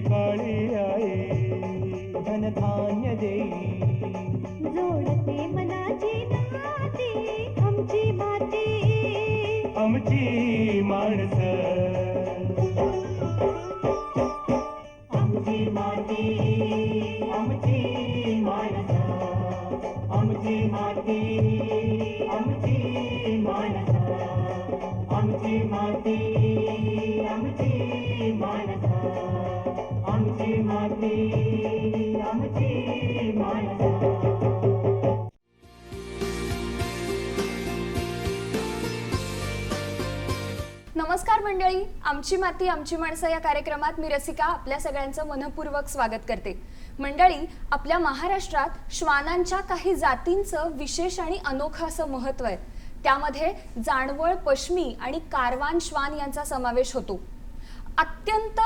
काळी आई धनधान्य देई नमस्कार मंडळी आमची माती आमची माणसं या कार्यक्रमात मी रसिका आपल्या सगळ्यांचं मनपूर्वक स्वागत करते. मंडळी आपल्या महाराष्ट्रात श्वानांच्या काही जातींचं विशेष आणि अनोखं असं महत्त्व आहे. त्यामध्ये जाणवळ पश्मी आणि कारवान श्वान यांचा समावेश होतो. अत्यंत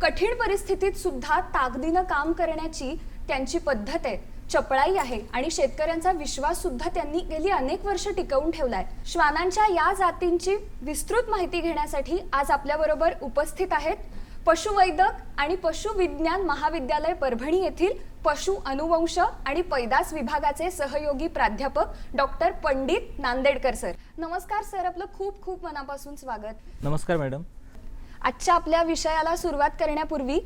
कठीण परिस्थितीत सुद्धा ताकदीनं काम करण्याची त्यांची पद्धत आहे. चपळाई आहे आणि शेतकऱ्यांचा विश्वास सुद्धा त्यांनी गेली अनेक वर्ष टिकवून ठेवलाय. श्वानांच्या या जातींची विस्तृत माहिती घेण्यासाठी आज आपल्याबरोबर उपस्थित आहेत पशुवैद्यक आणि पशुविज्ञान महाविद्यालय परभणी येथील पशु अनुवंश आणि पैदास विभागाचे सहयोगी प्राध्यापक डॉक्टर पंडित नांदेडकर सर. नमस्कार सर आपलं खूप खूप मनापासून स्वागत. नमस्कार मॅडम. आजच्या आपल्या विषयाला सुरुवात करण्यापूर्वी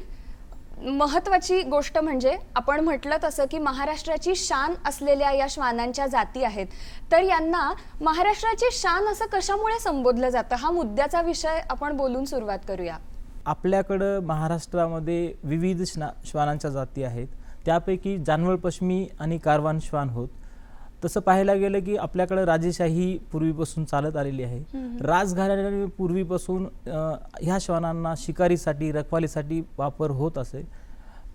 महत्वाची गोष्ट म्हणजे आपण म्हटलं तसं की महाराष्ट्राची शान असलेल्या या श्वानांच्या जाती आहेत. तर यांना महाराष्ट्राची शान असं कशामुळे संबोधलं जातं? हा मुद्द्याचा विषय आपण बोलून सुरुवात करूया. आपल्याकडं महाराष्ट्रामध्ये विविध श्ना श्वानांच्या जाती आहेत. त्यापैकी जानवळ पश्मी आणि कारवान श्वान होत. तसं पाहायला गेलं की आपल्याकडं राजेशाही पूर्वीपासून चालत आलेली आहे. राजघराण्याने पूर्वीपासून ह्या श्वानांना शिकारीसाठी रखवालीसाठी वापर होत असे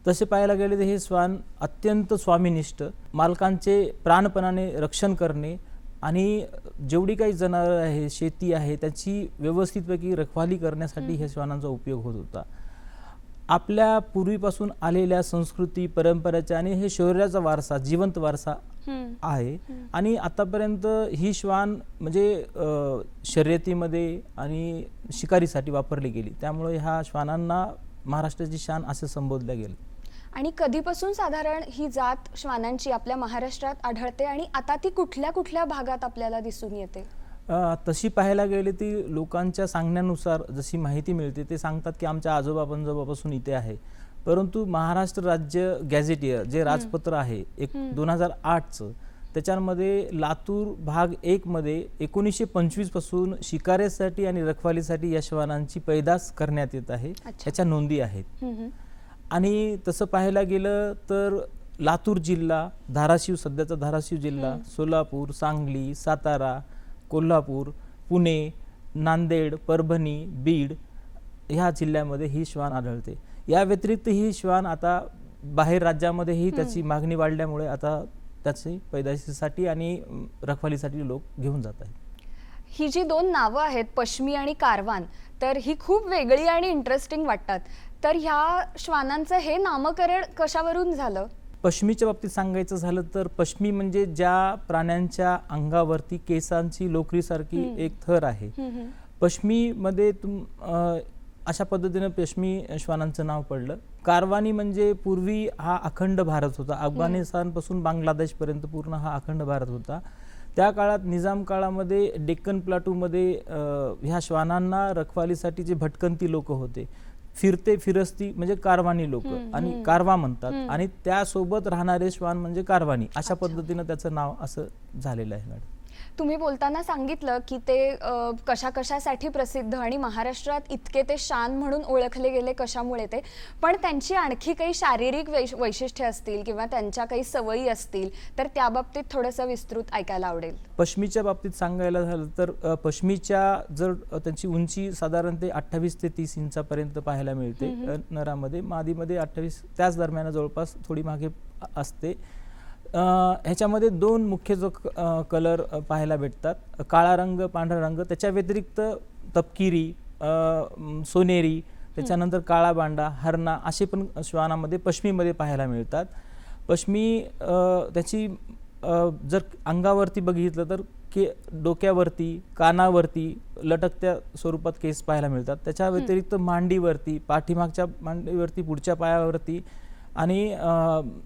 तसे पाहायला गेले तर हे श्वान अत्यंत स्वामीनिष्ठ मालकांचे प्राणपणाने रक्षण करणे आणि जेवढी काही जनावरं आहे शेती आहे त्याची व्यवस्थितपैकी रखवाली करण्यासाठी ह्या श्वानांचा उपयोग होत होता. आपल्या पूर्वीपासून आलेल्या संस्कृती परंपरेच्या आणि हे शौर्याचा वारसा जिवंत वारसा आहे. आणि आतापर्यंत ही श्वान म्हणजे शर्यतीमध्ये आणि शिकारीसाठी वापरली गेली. त्यामुळे ह्या श्वानांना महाराष्ट्राची शान असे संबोधल्या गेले. आणि कधीपासून साधारण ही जात श्वानांची आपल्या महाराष्ट्रात आढळते आणि आता ती कुठल्या कुठल्या भागात आपल्याला दिसून येते? तशी पाहायला गेली ती लोकांच्या सांगण्यानुसार जशी माहिती मिळते ते सांगतात की आमच्या आजोबा पंजोबापासून इथे आहे. परंतु महाराष्ट्र राज्य गॅझेटियर जे राजपत्र आहे एक दोन हजार आठचं त्याच्यामध्ये लातूर भाग एकमध्ये एकोणीसशे पंचवीसपासून शिकाऱ्यासाठी आणि रखवालीसाठी या श्वानांची पैदास करण्यात येत आहे. त्याच्या नोंदी आहेत. आणि तसं पाहायला गेलं तर लातूर जिल्हा धाराशिव सध्याचा धाराशिव जिल्हा सोलापूर सांगली सातारा कोल्हापूर पुणे नांदेड परभणी बीड ह्या जिल्ह्यामध्ये ही श्वान आढळते. या व्यतिरिक्त ही श्वान आता बाहेर राज्यामध्येही त्याची मागणी वाढल्यामुळे आता त्याची पैदाशीसाठी आणि रखवालीसाठी लोक घेऊन जात आहेत. ही जी दोन नावं आहेत पश्मी आणि कारवान तर ही खूप वेगळी आणि इंटरेस्टिंग वाटतात. तर ह्या श्वानांचं हे नामकरण कशावरून झालं? पश्मीच्या बाबतीत सांगायचं झालं तर पश्मी म्हणजे ज्या प्राण्यांच्या अंगावरती केसांची लोकरीसारखी एक थर आहे. पश्मीमध्ये तुम अशा पद्धतीनं पश्मी श्वानांचं नाव पडलं. कारवानी म्हणजे पूर्वी हा अखंड भारत होता. अफगाणिस्तानपासून बांगलादेशपर्यंत पूर्ण हा अखंड भारत होता. त्या काळात निजाम काळामध्ये डेक्कन प्लाटूमध्ये ह्या श्वानांना रखवालीसाठी जे भटकंती लोक होते फिरते फिरस्ती म्हणजे कारवानी लोक आणि कारवा म्हणतात. आणि त्यासोबत राहणारे श्वान म्हणजे कारवानी. अशा पद्धतीनं त्याचं नाव असं झालेलं आहे मॅडम. तुम्ही बोलताना सांगितलं की ते कशा कशासाठी प्रसिद्ध आणि महाराष्ट्रात इतके ते शान म्हणून ओळखले गेले कशामुळे ते. पण त्यांची आणखी काही शारीरिक वैश वैशिष्ट्ये असतील किंवा त्यांच्या काही सवयी असतील तर त्या बाबतीत थोडंसं विस्तृत ऐकायला आवडेल. पश्मीच्या बाबतीत सांगायला झालं तर पश्मीच्या जर त्यांची उंची साधारण ते अठ्ठावीस ते तीस इंचापर्यंत पाहायला मिळते. नरामध्ये मादीमध्ये अठ्ठावीस त्याच दरम्यान जवळपास थोडी मागे असते. ह्याच्यामध्ये दोन मुख्य जो कलर पाहायला भेटतात. काळा रंग पांढरा रंग. त्याच्या व्यतिरिक्त तपकिरी सोनेरी त्याच्यानंतर काळा बांडा हरणा असे पण श्वानामध्ये पश्मीमध्ये पाहायला मिळतात. पश्मी त्याची जर अंगावरती बघितलं तर के डोक्यावरती कानावरती लटकत्या स्वरूपात केस पाहायला मिळतात. त्याच्या व्यतिरिक्त मांडीवरती पाठीमागच्या मांडीवरती पुढच्या पायावरती आणि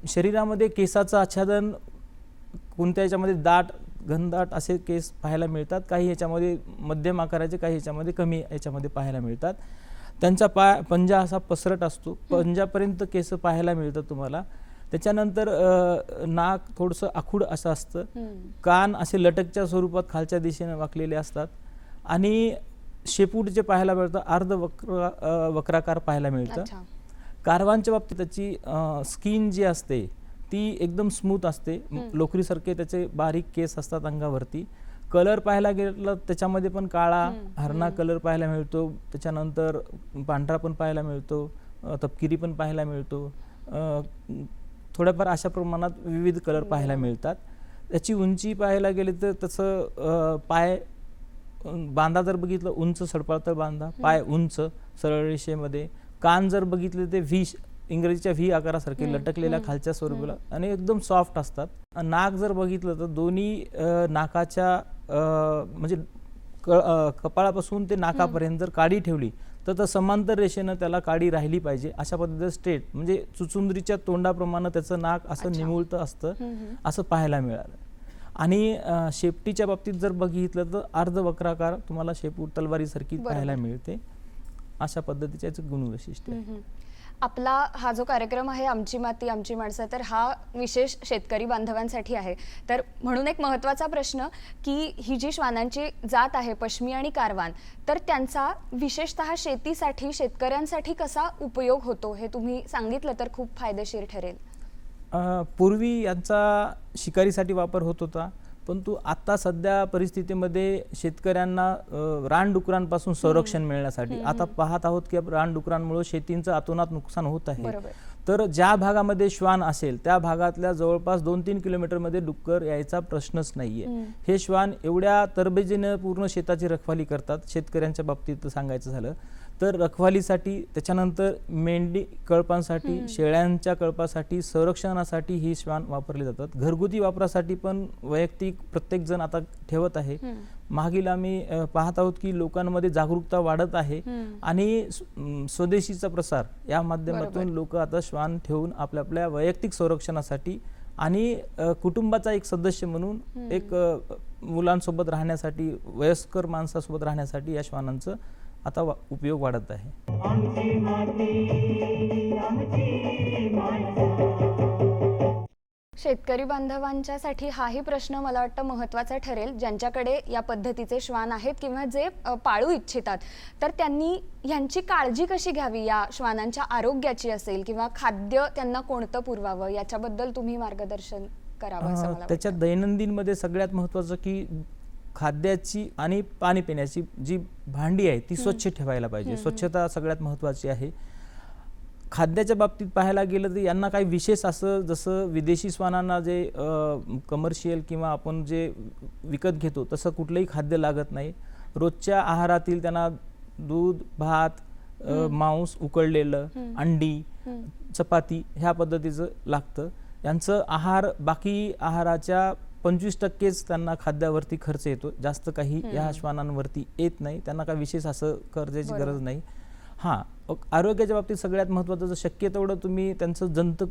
शरीरामध्ये केसाचं आच्छादन कोणत्या याच्यामध्ये दाट घनदाट असे केस पाहायला मिळतात काही याच्यामध्ये मध्यम आकाराचे काही याच्यामध्ये कमी याच्यामध्ये पाहायला मिळतात. त्यांचा पाय पंजा असा पसरट असतो. पंजापर्यंत केस पाहायला मिळतात तुम्हाला. त्याच्यानंतर नाक थोडंसं आखूड असं असतं. कान असे लटकच्या स्वरूपात खालच्या दिशेने वाकलेले असतात. आणि शेपूट जे पाहायला मिळतं अर्ध वक्र वक्राकार पाहायला मिळतं. कारवांच्या बाबतीत त्याची स्किन जी असते ती एकदम स्मूथ असते. लोकरीसारखे त्याचे बारीक केस असतात अंगावरती. कलर पाहायला गेलं त्याच्यामध्ये पण काळा हरणा कलर पाहायला मिळतो. त्याच्यानंतर पांढरा पण पाहायला मिळतो तपकिरी पण पाहायला मिळतो. थोड्याफार अशा प्रमाणात विविध कलर पाहायला मिळतात. त्याची उंची पाहायला गेली तर तसं पाय बांधा जर बघितलं उंच सडपाळतर बांधा. पाय उंच सरळ रेषेमध्ये कान जर बघितले ते व्ही इंग्रजीच्या व्ही आकारासारखे लटकलेल्या खालच्या स्वरूपाला आणि एकदम सॉफ्ट असतात. नाक जर बघितलं तर दोन्ही नाकाच्या म्हणजे कपाळापासून ते नाकापर्यंत जर काडी ठेवली तर तर समांतर रेषेनं त्याला काडी राहिली पाहिजे. अशा पद्धतीचं स्ट्रेट म्हणजे चुचुंदरीच्या तोंडाप्रमाणे त्याचं नाक असं निमुळतं असतं असं पाहायला मिळालं. आणि शेपटीच्या बाबतीत जर बघितलं तर अर्धवक्राकार तुम्हाला शेपूट तलवारीसारखी पाहायला मिळते. अशा पद्धतीचे गुणवैशिष्ट्य आहे. आपला हा जो कार्यक्रम आहे आमची माती आमची माणसं तर हा विशेष शेतकरी बांधवांसाठी आहे. तर म्हणून एक महत्त्वाचा प्रश्न की ही जी श्वानांची जात आहे पश्मी आणि कारवान तर त्यांचा विशेषतः शेतीसाठी शेतकऱ्यांसाठी कसा उपयोग होतो हे तुम्ही सांगितलं तर खूप फायदेशीर ठरेल. पूर्वी यांचा शिकारीसाठी वापर होत होता. परंतु आता सध्या परिस्थितीमध्ये शेतकऱ्यांना रानडुकरांपासून संरक्षण मिळण्यासाठी आता पाहत आहोत की रानडुकरांमुळे शेतींचं अतोनात नुकसान होत आहे. तर ज्या भागामध्ये श्वान असेल त्या भागातल्या जवळपास दोन तीन किलोमीटरमध्ये डुक्कर यायचा प्रश्नच नाहीये. हे श्वान एवढ्या तरबेजीनं पूर्ण शेताची रखवाली करतात शेतकऱ्यांच्या बाबतीत सांगायचं झालं. तर रखवालीसाठी त्याच्यानंतर मेंढी कळपांसाठी शेळ्यांच्या कळपासाठी संरक्षणासाठी ही श्वान वापरले जातात. घरगुती वापरासाठी पण वैयक्तिक प्रत्येक जण आता ठेवत आहे. मागील आम्ही पाहत आहोत की लोकांमध्ये जागरूकता वाढत आहे आणि स्वदेशीचा प्रसार या माध्यमातून लोक आता श्वान ठेवून आपल्या आपल्या वैयक्तिक संरक्षणासाठी आणि कुटुंबाचा एक सदस्य म्हणून एक मुलांसोबत राहण्यासाठी वयस्कर माणसासोबत राहण्यासाठी या श्वानांचं आता वा- उपयोग वाढत आहे. आमची माती आमची माणसं. शेतकरी बांधवांच्यासाठी हाही प्रश्न मला वाटतं महत्त्वाचा ठरेल ज्यांच्याकडे या पद्धतीचे श्वान आहेत किंवा जे पाळू इच्छितात. तर त्यांनी ह्यांची काळजी कशी घ्यावी? या श्वानांच्या आरोग्याची असेल किंवा खाद्य त्यांना कोणतं पुरवावं? याच्याबद्दल तुम्ही मार्गदर्शन करावं त्याच्या दैनंदिनमध्ये सगळ्यात महत्त्वाचं की खाद्याची आणि पाणी पिण्याची जी भांडी आहे ती स्वच्छ ठेवायला पाहिजे. स्वच्छता सगळ्यात महत्त्वाची आहे. खाद्याच्या बाबतीत पाहायला गेलं तर यांना काही विशेष असं जसं विदेशी श्वानांना जे कमर्शियल किंवा आपण जे विकत घेतो तसं कुठलंही खाद्य लागत नाही. रोजच्या आहारातील त्यांना दूध भात मांस उकळलेलं अंडी चपाती ह्या पद्धतीचं लागतं. यांचं आहार बाकी आहाराच्या पंचवीस टक्केच त्यांना खाद्यावरती खर्च येतो. जास्त काही या श्वानांवरती येत नाही. त्यांना काही विशेष असं कर्जाची गरज नाही. हां आरोग्याच्या बाबतीत सगळ्यात महत्त्वाचं जर शक्य तेवढं तुम्ही त्यांचं जंत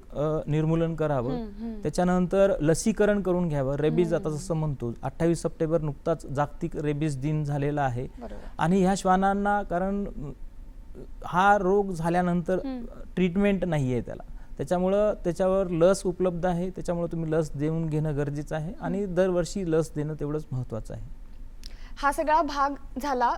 निर्मूलन करावं. त्याच्यानंतर लसीकरण करून घ्यावं. रेबीज आता जसं म्हणतो अठ्ठावीस सप्टेंबर नुकताच जागतिक रेबीज दिन झालेला आहे. आणि ह्या श्वानांना कारण हा रोग झाल्यानंतर ट्रीटमेंट नाही आहे त्याला. त्याच्यामुळं त्याच्यावर लस उपलब्ध आहे त्याच्यामुळं तुम्ही लस देऊन घेणं गरजेचं आहे आणि दरवर्षी लस देणं तेवढंच महत्त्वाचं आहे. हा सगळा भाग झाला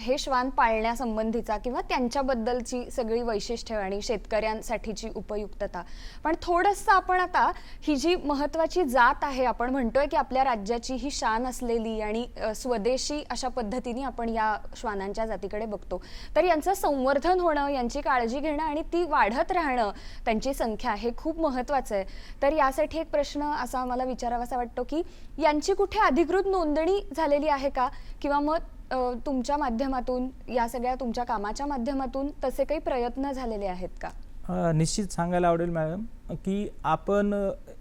हे श्वान पाळण्यासंबंधीचा किंवा त्यांच्याबद्दलची सगळी वैशिष्ट्ये आणि शेतकऱ्यांसाठीची उपयुक्तता. पण थोडंसं आपण आता ही जी महत्त्वाची जात आहे आपण म्हणतोय की आपल्या राज्याची ही शान असलेली आणि स्वदेशी अशा पद्धतीने आपण या श्वानांच्या जातीकडे बघतो. तर यांचं संवर्धन होणं यांची काळजी घेणं आणि ती वाढत राहणं त्यांची संख्या हे खूप महत्त्वाचं आहे. तर यासाठी एक प्रश्न असा मला विचारावासा वाटतो की यांची कुठे अधिकृत नोंदणी झालेली आहे का? किंवा मग तुमच्या माध्यमातून या सगळ्या तुमच्या कामाच्या माध्यमातून तसे काही प्रयत्न झालेले आहेत का? निश्चित सांगायला आवडेल मॅडम की आपण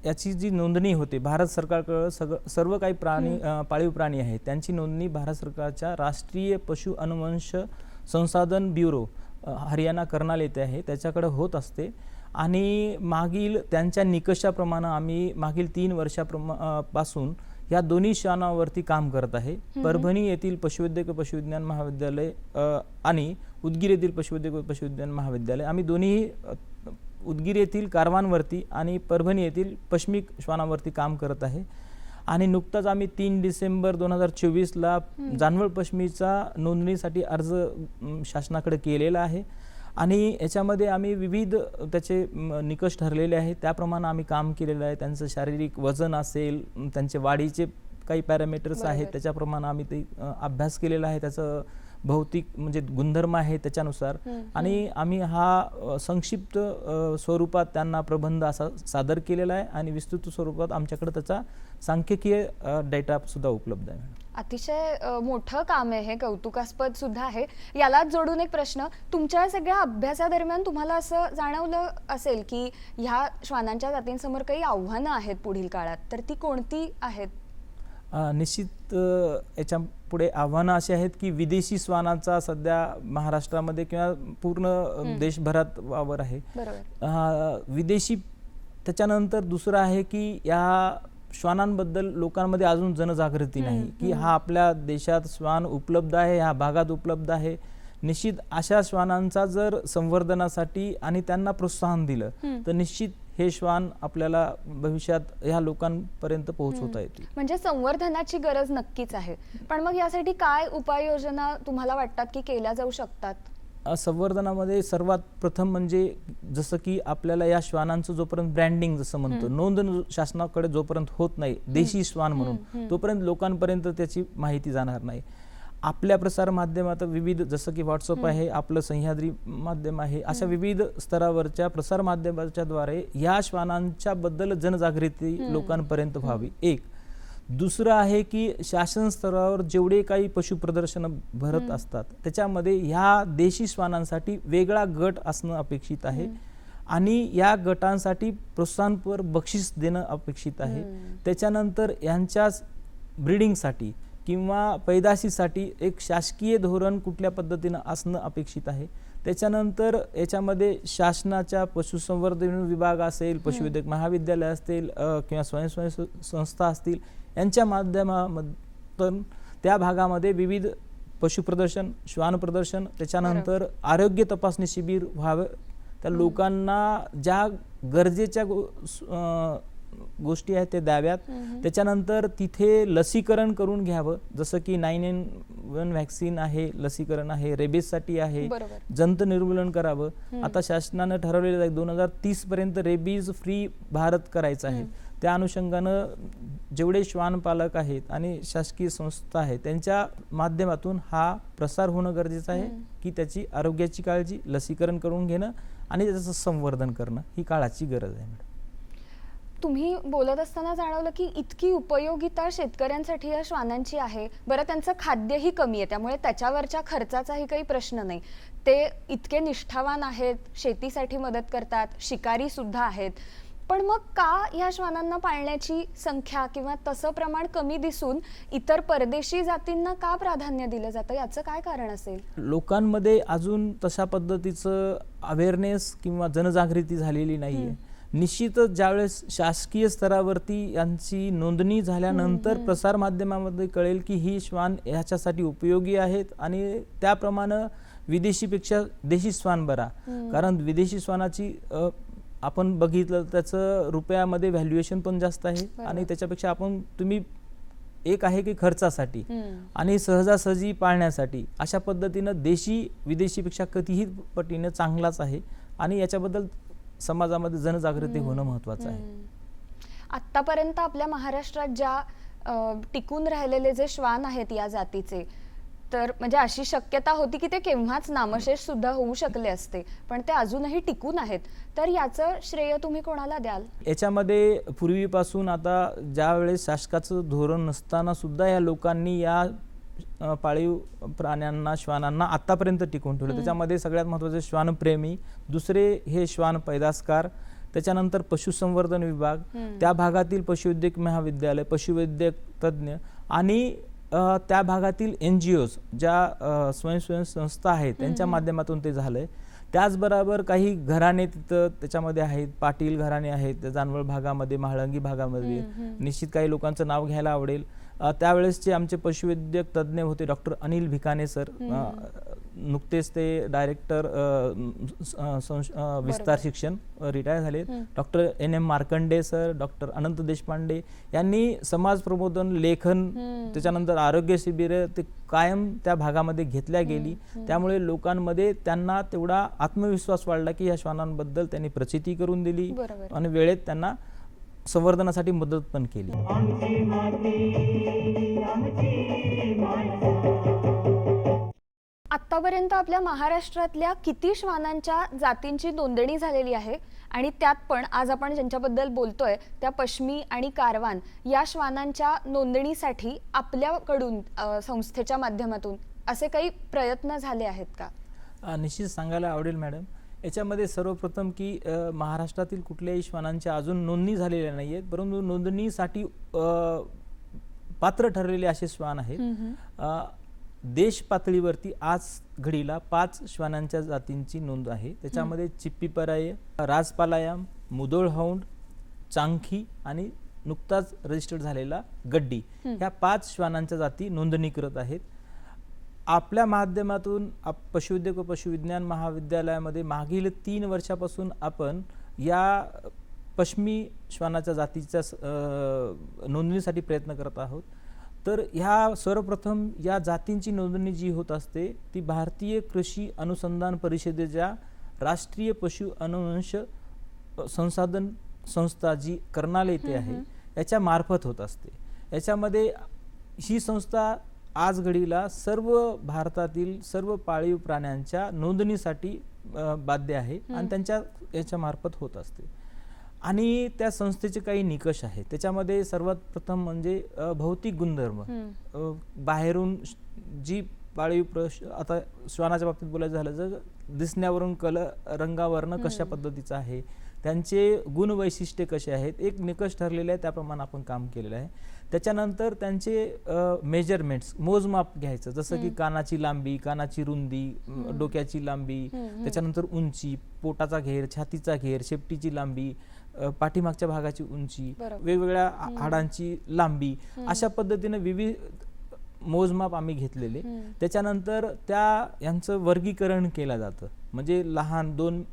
याची जी नोंदणी होते भारत सरकारकडं सगळं सर्व काही प्राणी पाळीव प्राणी आहेत त्यांची नोंदणी भारत सरकारच्या राष्ट्रीय पशु अनुवंश संसाधन ब्युरो हरियाणा कर्नाल येथे आहे त्याच्याकडे होत असते. आणि मागील त्यांच्या निकषाप्रमाणे आम्ही मागील तीन वर्षाप्रमा पासून या दोन्ही शानावरती काम करत आहे. परभणी येथील पशुवैद्यक पशुविज्ञान महाविद्यालय आणि उदगीर येथील पशुवैद्यक पशुविज्ञान महाविद्यालय. आम्ही दोन्ही उदगीर येथील कारवांवरती आणि परभणी येथील पश्चिमिक श्वानावरती काम करत आहे. आणि नुकताच आम्ही तीन डिसेंबर दोन हजार चोवीसला जानवळ पश्चिमीचा नोंदणीसाठी अर्ज शासनाकडे केलेला आहे. आणि याच्यामध्ये आम्ही विविध त्याचे निकष ठरलेले आहेत. त्याप्रमाणे आम्ही काम केलेलं आहे. त्यांचं शारीरिक वजन असेल त्यांचे वाढीचे काही पॅरामीटर्स आहेत. त्याच्याप्रमाणे आम्ही ते अभ्यास केलेला आहे. त्याचं भौतिक म्हणजे गुणधर्म आहे त्याच्यानुसार. आणि आम्ही हा संक्षिप्त स्वरूपात त्यांना प्रबंध असा सादर केलेला आहे आणि विस्तृत स्वरूपात आमच्याकडे त्याचा सांख्यकीय डेटा सुद्धा उपलब्ध आहे. अतिशय मोठं काम आहे हे कौतुकास्पद सुद्धा आहे. यालाच जोडून एक प्रश्न तुमच्या सगळ्या अभ्यासादरम्यान तुम्हाला असं जाणवलं असेल की ह्या श्वानांच्या जातींसमोर काही आव्हानं आहेत पुढील काळात तर ती कोणती आहेत? निश्चित याच्यापुढे आव्हानं अशी आहेत की विदेशी श्वानाचा सध्या महाराष्ट्रामध्ये किंवा पूर्ण देशभरात वावर आहे. विदेशी त्याच्यानंतर दुसरं आहे की या श्वानांबद्दल लोकांमध्ये अजून जनजागृती नाही की हा आपल्या देशात श्वान उपलब्ध आहे ह्या भागात उपलब्ध आहे. निश्चित अशा श्वानांचा जर संवर्धनासाठी आणि त्यांना प्रोत्साहन दिलं तर निश्चित हे श्वान आपल्याला भविष्यात ह्या लोकांपर्यंत पोहोचवता येतील. म्हणजे संवर्धनाची गरज नक्कीच आहे. पण मग यासाठी काय उपाययोजना तुम्हाला वाटतात की केल्या जाऊ शकतात? संवर्धनामध्ये सर्वात प्रथम म्हणजे जसं की आपल्याला या श्वानांचं जोपर्यंत ब्रँडिंग जसं म्हणतो नोंद शासनाकडे जोपर्यंत होत नाही देशी श्वान म्हणून तोपर्यंत लोकांपर्यंत त्याची माहिती जाणार नाही. आपल्या प्रसार माध्यमात विविध जसं की व्हॉट्सअप आहे आपलं सह्याद्री माध्यम आहे अशा विविध स्तरावरच्या प्रसार माध्यमाच्या द्वारे या श्वानांच्या बद्दल जनजागृती लोकांपर्यंत व्हावी. एक दुसरं आहे की शासन स्तरावर जेवढे काही पशु प्रदर्शन भरत असतात त्याच्यामध्ये ह्या देशी श्वानांसाठी वेगळा गट असणं अपेक्षित आहे. आणि या गटांसाठी प्रोत्साहनपर बक्षीस देणं अपेक्षित आहे. त्याच्यानंतर यांच्या ब्रीडिंगसाठी किंवा पैदाशीसाठी एक शासकीय धोरण कुठल्या पद्धतीनं असणं अपेक्षित आहे. त्याच्यानंतर याच्यामध्ये शासनाच्या पशुसंवर्धन विभाग असेल पशुवैद्यक महाविद्यालय असतील किंवा स्वयंसेवी संस्था असतील यांच्या माध्यमामधून त्या भागामध्ये विविध पशुप्रदर्शन श्वान प्रदर्शन त्याच्यानंतर आरोग्य तपासणी शिबिर व्हावं. त्या लोकांना ज्या गरजेच्या गो- गोष्टी आहेत ते द्याव्यात. त्याच्यानंतर तिथे लसीकरण करून घ्यावं. जसं की नाईन एन वन व्हॅक्सिन आहे लसीकरण आहे रेबीजसाठी आहे. जंत निर्मूलन करावं. आता शासनानं ठरवलेलं आहे दोन हजार तीस पर्यंत रेबीज फ्री भारत करायचं आहे. त्या अनुषंगानं जेवढे श्वान पालक आहेत आणि शासकीय संस्था आहेत त्यांच्या माध्यमातून हा प्रसार होणं गरजेचं आहे की त्याची आरोग्याची काळजी लसीकरण करून घेणं आणि त्याचं संवर्धन करणं ही काळाची गरज आहे मॅडम. तुम्ही बोलत असताना जाणवलं की इतकी उपयोगिता शेतकऱ्यांसाठी या श्वानांची आहे. बरं त्यांचं खाद्यही कमी आहे त्यामुळे त्याच्यावरच्या खर्चाचाही काही प्रश्न नाही. ते इतके निष्ठावान आहेत शेतीसाठी मदत करतात शिकारी सुद्धा आहेत. पण मग का ह्या श्वानांना पाळण्याची संख्या किंवा तसं प्रमाण कमी दिसून इतर परदेशी जातींना का प्राधान्य दिलं जातं? याचं काय कारण असेल? लोकांमध्ये अजून तशा पद्धतीचं अवेअरनेस किंवा जनजागृती झालेली नाहीये. निश्चितच ज्यावेळेस शासकीय स्तरावरती यांची नोंदणी झाल्यानंतर प्रसार माध्यमामध्ये कळेल की ही श्वान ह्याच्यासाठी उपयोगी आहेत आणि त्याप्रमाणे विदेशीपेक्षा देशी श्वान बरा. कारण विदेशी श्वानाची आपण बघितलं त्याचं रुपयामध्ये व्हॅल्युएशन पण जास्त आहे आणि त्याच्यापेक्षा आपण तुम्ही एक आहे की खर्चासाठी आणि सहजासहजी पाळण्यासाठी अशा पद्धतीनं देशी विदेशीपेक्षा कधीही पटीने चांगलाच आहे आणि याच्याबद्दल समाजामध्ये जनजागृती होणं महत्वाचं आहे. आत्तापर्यंत आपल्या महाराष्ट्रात ज्या टिकून राहिलेले जे श्वान आहेत या जातीचे तर म्हणजे अशी शक्यता होती की ते केव्हाच नामशेष सुद्धा होऊ शकले असते पण ते अजूनही टिकून आहेत. तर याचं श्रेय तुम्ही कोणाला द्याल? याच्यामध्ये पूर्वीपासून आता ज्या वेळेस शासकाचं धोरण नसताना सुद्धा या लोकांनी या पाळीव प्राण्यांना श्वानांना आत्तापर्यंत टिकवून ठेवलं. त्याच्यामध्ये सगळ्यात महत्त्वाचे श्वानप्रेमी दुसरे हे श्वान पैदासकार त्याच्यानंतर पशुसंवर्धन विभाग त्या भागातील पशुवैद्यक महाविद्यालय पशुवैद्यक तज्ज्ञ आणि त्या भागातील एन जी ओज ज्या अ, स्वयंसेवी संस्था आहेत त्यांच्या माध्यमातून ते झालंय. त्याचबरोबर काही घराणे तिथं त्याच्यामध्ये आहेत पाटील घराणे आहेत जानवळ भागामध्ये महाळंगी भागामध्ये. निश्चित काही लोकांचं नाव घ्यायला आवडेल. त्यावेळेसचे आमचे पशुवैद्यक तज्ज्ञ होते डॉक्टर अनिल भिकाणे सर. नुकतेच ते डायरेक्टर विस्तार शिक्षण रिटायर झाले doctor N M Markande sir doctor Anant Deshpande यांनी समाज प्रबोधन लेखन त्याच्यानंतर आरोग्य शिबिर ते कायम त्या भागामध्ये घेतल्या गेली. त्यामुळे लोकांमध्ये त्यांना तेवढा आत्मविश्वास वाढला की या श्वानांबद्दल त्यांनी प्रचिती करून दिली. आणि वेळेत त्यांना संवर्धनासाठी मदत पण केली. आतापर्यंत आपल्या महाराष्ट्रातल्या किती श्वानांच्या जातींची नोंदणी झालेली आहे आणि त्यात पण आज आपण ज्यांच्याबद्दल बोलतोय त्या पश्मी आणि कारवान या श्वानांच्या नोंदणीसाठी आपल्याकडून संस्थेच्या माध्यमातून असे काही प्रयत्न झाले आहेत का? निश्चित सांगायला आवडेल मॅडम. याच्यामध्ये सर्वप्रथम की महाराष्ट्रातील कुठल्याही श्वानांच्या अजून नोंदणी झालेल्या नाही आहेत परंतु नोंदणीसाठी पात्र ठरलेले असे श्वान आहेत. देश पातळीवरती आज घडीला पाच श्वानांच्या जातींची नोंद आहे. त्याच्यामध्ये चिप्पीपराय राजपालायाम मुदोळ हौंड चांखी आणि नुकताच रजिस्टर्ड झालेला गड्डी ह्या पाच श्वानांच्या जाती नोंदणीकृत आहेत. आपल्या माध्यमातून आप पशुवैद्यक व पशुविज्ञान महाविद्यालयामध्ये मागील तीन वर्षापासून आपण या पश्मी श्वानाच्या जातीच्या नोंदणीसाठी प्रयत्न करत आहोत. तर ह्या सर्वप्रथम या जातींची नोंदणी जी होत असते ती भारतीय कृषी अनुसंधान परिषदेच्या राष्ट्रीय पशु अनुवंश संसाधन संस्था जी कर्नाल येथे आहे याच्या मार्फत होत असते. याच्यामध्ये ही संस्था आज घडीला सर्व भारतातील सर्व पाळीव प्राण्यांच्या नोंदणीसाठी बाध्य आहे आणि त्यांच्या याच्या मार्फत होत असते. आणि त्या संस्थेचे काही निकष आहेत. त्याच्यामध्ये सर्वात प्रथम म्हणजे भौतिक गुणधर्म. बाहेरून जी पाळीव प्रश आता श्वानाच्या बाबतीत बोलायचं झालं तर दिसण्यावरून कल रंगावरनं कशा पद्धतीचं आहे? त्यांचे गुणवैशिष्ट्ये कसे आहेत? एक निकष ठरलेले आहे त्याप्रमाणे आपण काम केलेलं आहे. त्याच्यानंतर त्यांचे मेजरमेंट्स मोजमाप घ्यायचं. जसं की कानाची लांबी कानाची रुंदी डोक्याची लांबी त्याच्यानंतर उंची पोटाचा घेर छातीचा घेर शेपटीची लांबी पाठीमागच्या भागाची उंची. वेगवेगळ्या हाडांची लांबी. अशा पद्धतीने विविध मोजमाप आम्ही घेतलेले. त्याच्यानंतर त्या यांचं वर्गीकरण केलं जातं. म्हणजे लहान दोन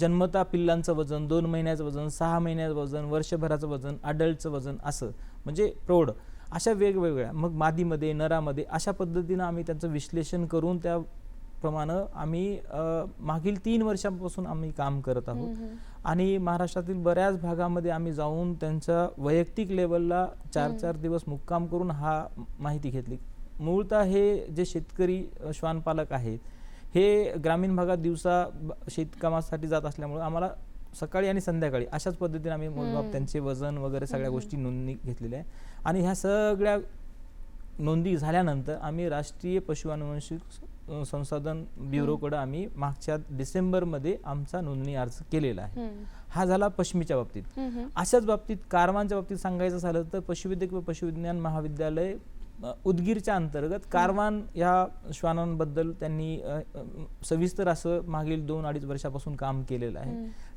जन्मता पिल्लांचं वजन दोन महिन्याचं वजन सहा महिन्याचं वजन वर्षभराचं वजन अडल्टचं वजन असं. म्हणजे प्रौढ अशा वेगवेगळ्या मग मादीमध्ये नरामध्ये अशा पद्धतीनं आम्ही त्यांचं विश्लेषण करून त्या प्रमाणे आम्ही मागील तीन वर्षांपासून आम्ही काम करत आहोत. आणि महाराष्ट्रातील बऱ्याच भागामध्ये आम्ही जाऊन त्यांच्या वैयक्तिक लेवलला चार चार दिवस मुक्काम करून हा माहिती घेतली. मूळतः हे जे शेतकरी श्वानपालक आहेत हे ग्रामीण भागात दिवसा शेतकामासाठी जात असल्यामुळे आम्हाला सकाळी आणि संध्याकाळी अशाच पद्धतीने आम्ही मोजमाप त्यांचे वजन वगैरे सगळ्या गोष्टी नोंदणी घेतलेल्या आहे. आणि ह्या सगळ्या नोंदी झाल्यानंतर आम्ही राष्ट्रीय पशु अनुवंशिक संसाधन ब्युरोकडे आम्ही मागच्या डिसेंबरमध्ये आमचा नोंदणी अर्ज केलेला आहे. हा झाला पश्चिमीच्या बाबतीत. अशाच बाबतीत कारवानच्या बाबतीत सांगायचं झालं तर पशुवैद्यक व पशुविज्ञान महाविद्यालय उदगीरच्या अंतर्गत कारवान या श्वानांबद्दल त्यांनी सविस्तर असं मागील दोन अडीच वर्षापासून काम केलेलं आहे.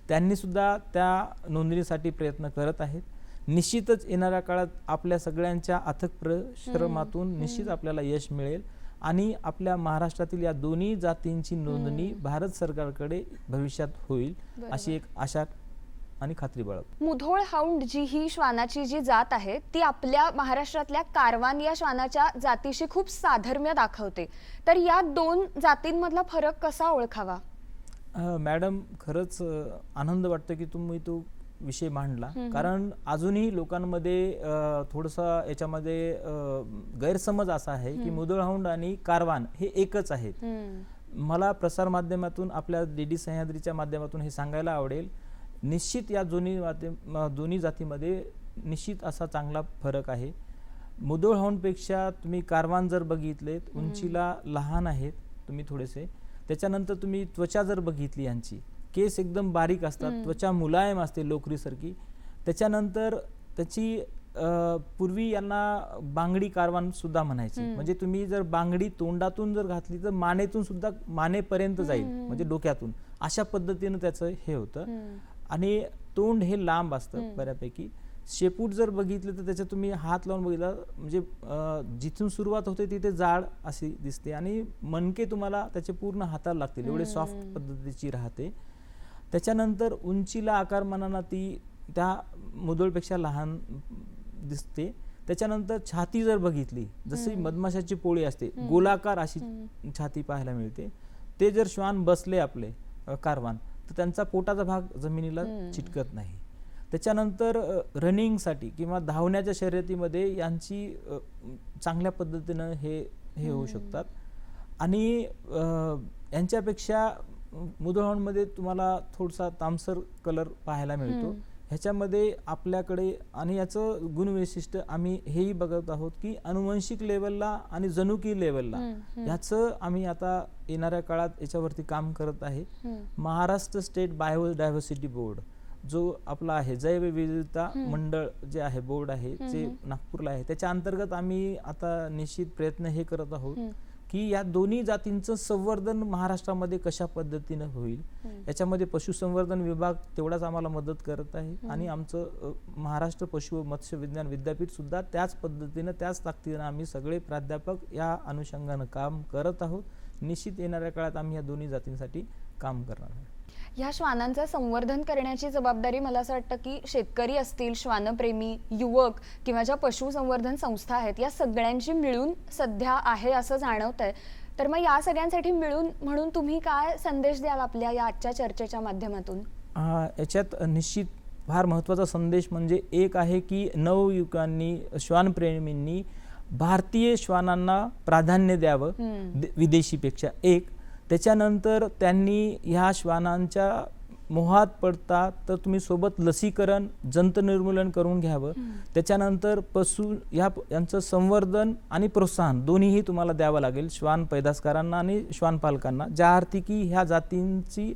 त्यांनी सुद्धा त्या नोंदणीसाठी प्रयत्न करत आहेत. निश्चितच येणाऱ्या काळात आपल्या सगळ्यांच्या अथक परिश्रमातून निश्चित आपल्याला यश मिळेल आणि आपल्या महाराष्ट्रातील या दोन्ही जातींची नोंदणी भारत सरकारकडे भविष्यात होईल अशी एक आशा आणि खात्री बाळगतो मुधोळ हाऊंड जी ही श्वानाची जी जात आहे ती आपल्या महाराष्ट्रातल्या कारवान या श्वानाच्या जातीशी खूप साधर्म्य दाखवते. तर या दोन जातींमधला फरक कसा ओळखावा? अ, मॅडम खरंच अ, आनंद वाटतो की तुम्ही तो विषय मांडला. कारण अजूनही लोकांमध्ये अ, थोडंसं याच्यामध्ये अ, गैरसमज असा आहे की मुदळहाऊंड आणि कारवान हे एकच आहेत. मला प्रसार माध्यमातून आपल्या डी डी सह्याद्रीच्या माध्यमातून हे सांगायला आवडेल. निश्चित या दोन्ही माध्यम म- दोन्ही जातीमध्ये निश्चित असा चांगला फरक आहे. मुदोळ हॉर्नपेक्षा तुम्ही कारवान जर बघितलेत उंचीला लहान आहेत तुम्ही थोडेसे त्याच्यानंतर तुम्ही त्वचा जर बघितली यांची केस एकदम बारीक असतात त्वचा मुलायम असते लोकरीसारखी. त्याच्यानंतर त्याची पूर्वी यांना बांगडी कारवान सुद्धा म्हणायची. म्हणजे तुम्ही जर बांगडी तोंडातून जर घातली तर मानेतून सुद्धा मानेपर्यंत जाईल. म्हणजे डोक्यातून. अशा पद्धतीनं त्याचं हे होतं. आणि तोंड हे लांब असतं बऱ्यापैकी. शेपूट जर बघितलं तर त्याच्यात तुम्ही हात लावून बघितला म्हणजे जिथून सुरुवात होते तिथे जाड अशी दिसते आणि मणके तुम्हाला त्याचे पूर्ण हाताला लागतील एवढे सॉफ्ट पद्धतीची राहते. त्याच्यानंतर उंचीला आकारमानानं ती त्या मुदोळपेक्षा लहान दिसते. त्याच्यानंतर छाती जर बघितली जशी मधमाशाची पोळी असते गोलाकार अशी छाती पाहायला मिळते. ते जर श्वान बसले आपले कारवान तर त्यांचा पोटाचा भाग जमिनीला चिटकत नाही. त्याच्यानंतर रनिंगसाठी किंवा धावण्याच्या शर्यतीमध्ये यांची चांगल्या पद्धतीनं हे हे होऊ शकतात. आणि यांच्यापेक्षा मुदळहॉर्नमध्ये तुम्हाला थोडासा तामसर कलर पाहायला मिळतो. ह्याच्यामध्ये आपल्याकडे आणि याचं गुणवैशिष्ट्य आम्ही हेही बघत आहोत की अनुवंशिक लेवलला आणि जनुकी लेवलला ह्याचं आम्ही आता येणाऱ्या काळात याच्यावरती काम करत आहे. Maharashtra state biodiversity board. जो आपला आहे जैवविविधता मंडळ जे आहे बोर्ड आहे जे नागपूरला आहे त्याच्या अंतर्गत आम्ही आता निश्चित प्रयत्न हे करत आहोत की या दोन्ही जातींचं संवर्धन महाराष्ट्रामध्ये कशा पद्धतीनं होईल? याच्यामध्ये पशुसंवर्धन विभाग तेवढाच आम्हाला मदत करत आहे आणि आमचं महाराष्ट्र पशु व मत्स्य विज्ञान विद्यापीठ सुद्धा त्याच पद्धतीनं त्याच ताकदीनं आम्ही सगळे प्राध्यापक या अनुषंगानं काम करत आहोत. निश्चित येणाऱ्या काळात आम्ही या दोन्ही जातींसाठी काम करणार आहोत. ह्या श्वानांचं संवर्धन करण्याची जबाबदारी मला असं वाटतं की शेतकरी असतील श्वानप्रेमी युवक किंवा ज्या पशुसंवर्धन संस्था आहेत या सगळ्यांची मिळून सध्या आहे असं जाणवत आहे तर मग या सगळ्यांसाठी मिळून म्हणून तुम्ही काय संदेश द्याल आपल्या या आजच्या चर्चेच्या माध्यमातून? याच्यात निश्चित फार महत्त्वाचा संदेश म्हणजे एक आहे की नवयुवकांनी श्वानप्रेमींनी भारतीय श्वानांना प्राधान्य द्यावं विदेशीपेक्षा एक. त्याच्यानंतर त्यांनी ह्या श्वानांच्या मोहात पडता तर तुम्ही सोबत लसीकरण जंत निर्मूलन करून घ्यावं. त्याच्यानंतर पशु ह्या यांचं संवर्धन आणि प्रोत्साहन दोन्हीही तुम्हाला द्यावं लागेल श्वान पैदासकारांना आणि श्वानपालकांना ज्या अर्थी की ह्या जातींची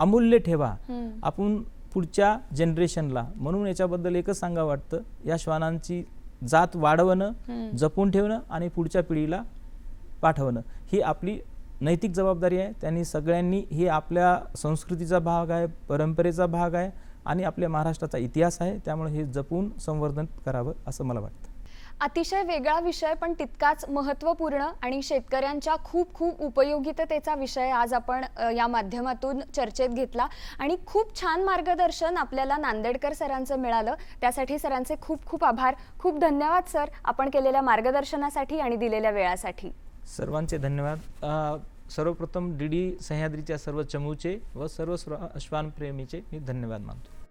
अमूल्य ठेवा. आपण पुढच्या जनरेशनला म्हणून याच्याबद्दल एकच सांगा वाटतं या श्वानांची जात वाढवणं जपून ठेवणं आणि पुढच्या पिढीला पाठवणं. ही आपली नैतिक जबाबदारी आहे. त्यांनी सगळ्यांनी ही आपल्या संस्कृतीचा भाग आहे परंपरेचा भाग आहे आणि आपल्या महाराष्ट्राचा इतिहास आहे. त्यामुळे हे जपून संवर्धन करावं असं मला वाटतं. अतिशय वेगळा विषय पण तितकाच महत्त्वपूर्ण आणि शेतकऱ्यांच्या खूप खूप उपयोगिततेचा विषय आज आपण या माध्यमातून चर्चेत घेतला. आणि खूप छान मार्गदर्शन आपल्याला नांदेडकर सरांचं मिळालं. त्यासाठी सरांचे खूप खूप आभार. खूप धन्यवाद सर आपण केलेल्या मार्गदर्शनासाठी आणि दिलेल्या वेळासाठी. सर्वांचे धन्यवाद. सर्वप्रथम डी डी सह्याद्रीच्या सर्व चमूचे व सर्व श्वा- श्वानप्रेमीचे मी धन्यवाद मानतो.